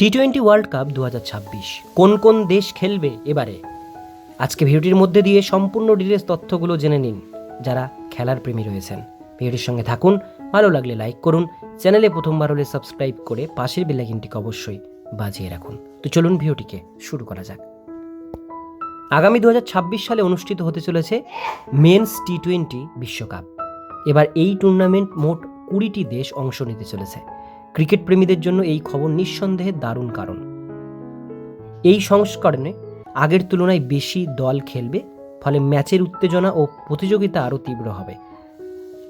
টি twenty world cup দু কোন কোন দেশ খেলবে এবারে? আজকে ভিডিওটির মধ্যে দিয়ে সম্পূর্ণ ডিটেলস তথ্যগুলো জেনে নিন, যারা খেলার প্রেমী রয়েছেন। ভিডিওটির সঙ্গে থাকুন, ভালো লাগলে লাইক করুন, চ্যানেলে প্রথমবার হলে সাবস্ক্রাইব করে পাশের বেলাইকিনটিকে অবশ্যই বাজিয়ে রাখুন। তো চলুন ভিডিওটিকে শুরু করা যাক। আগামী দু হাজার ছাব্বিশ সালে অনুষ্ঠিত হতে চলেছে মেন্স টি টোয়েন্টি বিশ্বকাপ। এবার এই টুর্নামেন্ট মোট কুড়িটি দেশ অংশ নিতে চলেছে। ক্রিকেট প্রেমীদের জন্য এই খবর নিঃসন্দেহে দারুণ কারণ। এই সংস্করণে আগের তুলনায় বেশি দল খেলবে, ফলে ম্যাচের উত্তেজনা ও প্রতিযোগিতা আরও তীব্র হবে।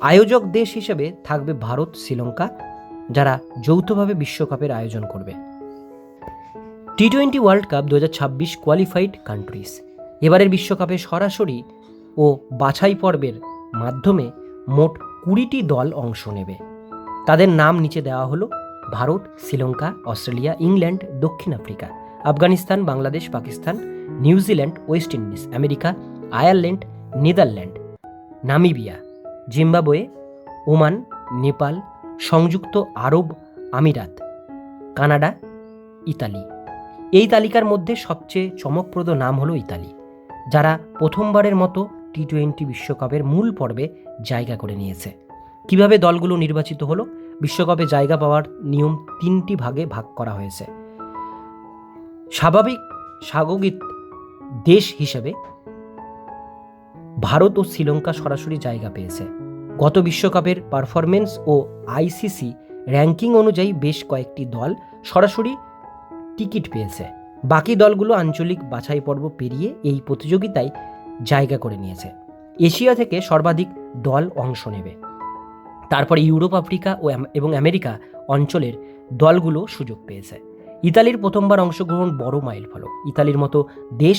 আয়োজক দেশ হিসেবে থাকবে ভারত, শ্রীলঙ্কা, যারা যৌথভাবে বিশ্বকাপের আয়োজন করবে। টি টোয়েন্টি ওয়ার্ল্ড কাপ দু হাজার ছাব্বিশ কোয়ালিফাইড কান্ট্রিজ। এবারের বিশ্বকাপে সরাসরি ও বাছাই পর্বের মাধ্যমে মোট কুড়িটি দল অংশ নেবে। তাদের নাম নিচে দেওয়া হলো ভারত, শ্রীলঙ্কা, অস্ট্রেলিয়া, ইংল্যান্ড, দক্ষিণ Africa, Afghanistan, Bangladesh, Pakistan, New Zealand, West Indies, America, Ireland, Netherland, Namibia, Zimbabwe, Oman, Nepal, সংযুক্ত আরব আমিরাত, কানাডা, ইতালি। এই তালিকার মধ্যে সবচেয়ে চমকপ্রদ নাম হলো ইতালি, যারা প্রথমবারের মতো টি টোয়েন্টি বিশ্বকাপের মূল পর্বে জায়গা করে নিয়েছে। কীভাবে দলগুলো নির্বাচিত হলো? বিশ্বকাপে জায়গা পাওয়ার নিয়ম তিনটি ভাগে ভাগ করা হয়েছে। স্বাভাবিক স্বাগতিক দেশ হিসেবে ভারত ও শ্রীলঙ্কা সরাসরি জায়গা পেয়েছে। গত বিশ্বকাপের পারফরমেন্স ও আইসিসি র্যাঙ্কিং অনুযায়ী বেশ কয়েকটি দল সরাসরি টিকিট পেয়েছে। বাকি দলগুলো আঞ্চলিক বাছাই পর্ব পেরিয়ে এই প্রতিযোগিতায় জায়গা করে নিয়েছে। এশিয়া থেকে সর্বাধিক দল অংশ নেবে। তারপরে ইউরোপ, আফ্রিকা ও এবং আমেরিকা অঞ্চলের দলগুলো সুযোগ পেয়েছে। ইতালির প্রথমবার অংশগ্রহণ বড় মাইল ফলক। ইতালির মতো দেশ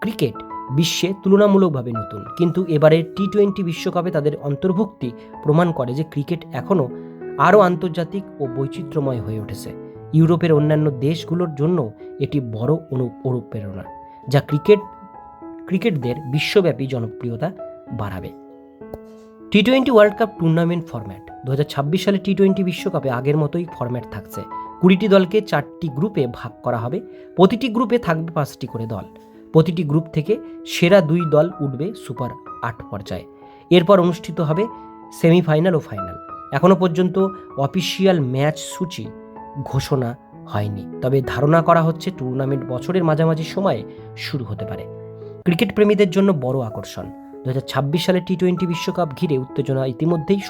ক্রিকেট বিশ্বে তুলনামূলকভাবে নতুন। কিন্তু এবারের টি টোয়েন্টি বিশ্বকাপে তাদের অন্তর্ভুক্তি প্রমাণ করে যে ক্রিকেট এখনও আরও আন্তর্জাতিক ও বৈচিত্র্যময় হয়ে উঠেছে। ইউরোপের অন্যান্য দেশগুলোর জন্য এটি বড় অনু অনুপ্রেরণা, যা ক্রিকেট ক্রিকেটদের বিশ্বব্যাপী জনপ্রিয়তা বাড়াবে। T twenty world cup tournament format দু হাজার ছাব্বিশ সালে টি টোয়েন্টি বিশ্বকাপে আগের মতোই ফরম্যাট থাকছে। কুড়িটি দলকে চারটি গ্রুপে ভাগ করা হবে। প্রতিটি গ্রুপে থাকবে পাঁচটি করে দল। প্রতিটি গ্রুপ থেকে সেরা দুই দল উঠবে সুপার আট পর্যায়ে। এরপর অনুষ্ঠিত হবে সেমিফাইনাল ও ফাইনাল। এখনও পর্যন্ত অফিসিয়াল ম্যাচ সূচি ঘোষণা হয়নি। তবে ধারণা করা হচ্ছে টুর্নামেন্ট বছরের মাঝামাঝি সময়ে শুরু হতে পারে। ক্রিকেট প্রেমীদের জন্য বড় আকর্ষণ। দু হাজার ছাব্বিশ সালে টি টোয়েন্টি বিশ্বকাপ ঘিরে উত্তেজনা ইতিমধ্যেই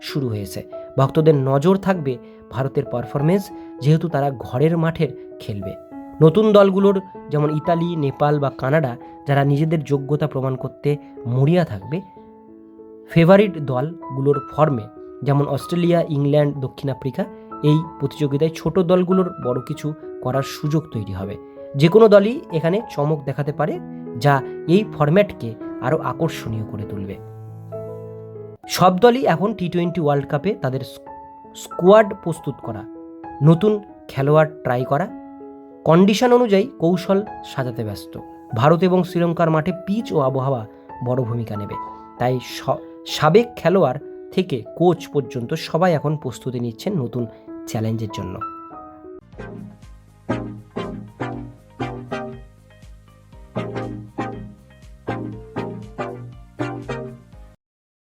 শুরু হয়েছে। ভক্তদের নজর থাকবে ভারতের পারফরমেন্স যেহেতু তারা ঘরের মাঠের খেলবে। নতুন দলগুলোর যেমন ইতালি, নেপাল বা কানাডা, যারা নিজেদের যোগ্যতা প্রমাণ করতে মরিয়া থাকবে ফেভারিট দলগুলোর ফর্মে যেমন অস্ট্রেলিয়া, ইংল্যান্ড, দক্ষিণ আফ্রিকা, এই প্রতিযোগিতায় ছোট দলগুলোর বড় কিছু করার সুযোগ তৈরি হবে। যে কোনো দলই এখানে চমক দেখাতে পারে, যা এই ফরম্যাটকে আরও আকর্ষণীয় করে তুলবে। সব দলই এখন টি টোয়েন্টি ওয়ার্ল্ড কাপে তাদের স্কোয়াড প্রস্তুত করা, নতুন খেলোয়াড় ট্রাই করা। কন্ডিশন অনুযায়ী কৌশল সাজাতে ব্যস্ত। ভারত এবং শ্রীলঙ্কার মাঠে পিচ ও আবহাওয়া বড় ভূমিকা নেবে। তাই সাবেক খেলোয়াড় থেকে কোচ পর্যন্ত সবাই এখন প্রস্তুতি নিচ্ছেন নতুন চ্যালেঞ্জের জন্য।